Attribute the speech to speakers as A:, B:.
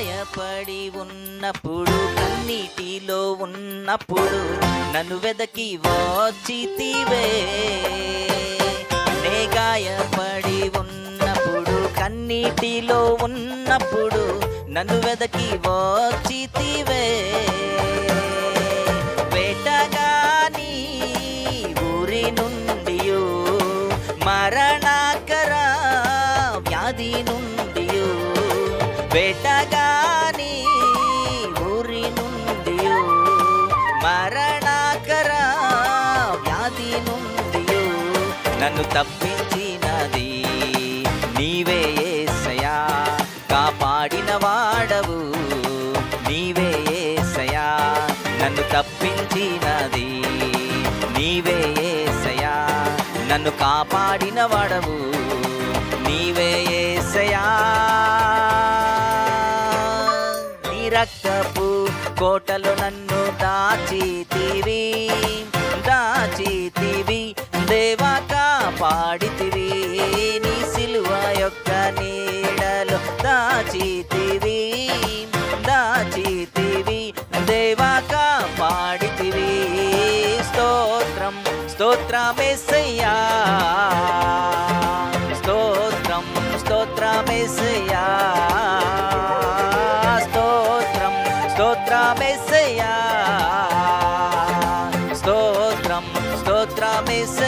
A: గాయపడి ఉన్నప్పుడు కన్నీటిలో ఉన్నప్పుడు నన్ను వెదకి వచ్చితివే నే గాయపడి ఉన్నప్పుడు కన్నీటిలో ఉన్నప్పుడు నన్ను వెదకి వచ్చితివే వేటగాని ఊరి నుండి మరణకర వ్యాధి నుండి వేటగాని ఊరి నుండి మరణాకర వ్యాధి నుండి నన్ను తప్పించినది నీవే ఏసయా కాపాడిన వాడవు నీవే ఏసయా నన్ను తప్పించినది నీవే ఏసయా నన్ను కాపాడిన వాడవు నీవే ఏసయా రక్తపు కోటలు నన్ను దాచితివి దాచితివి. దేవా కాపాడితివి. నీ సిలువ యొక్క నీడలు దాచితివి దాచితివి. దేవా కాపాడితివి. స్తోత్రం స్తోత్రమేసయ్యా. స్తోత్రం స్తోత్రమేసయ్యా. స్తోత్రమేసయ్యా స్తోత్రం స్తోత్రమేసయ్యా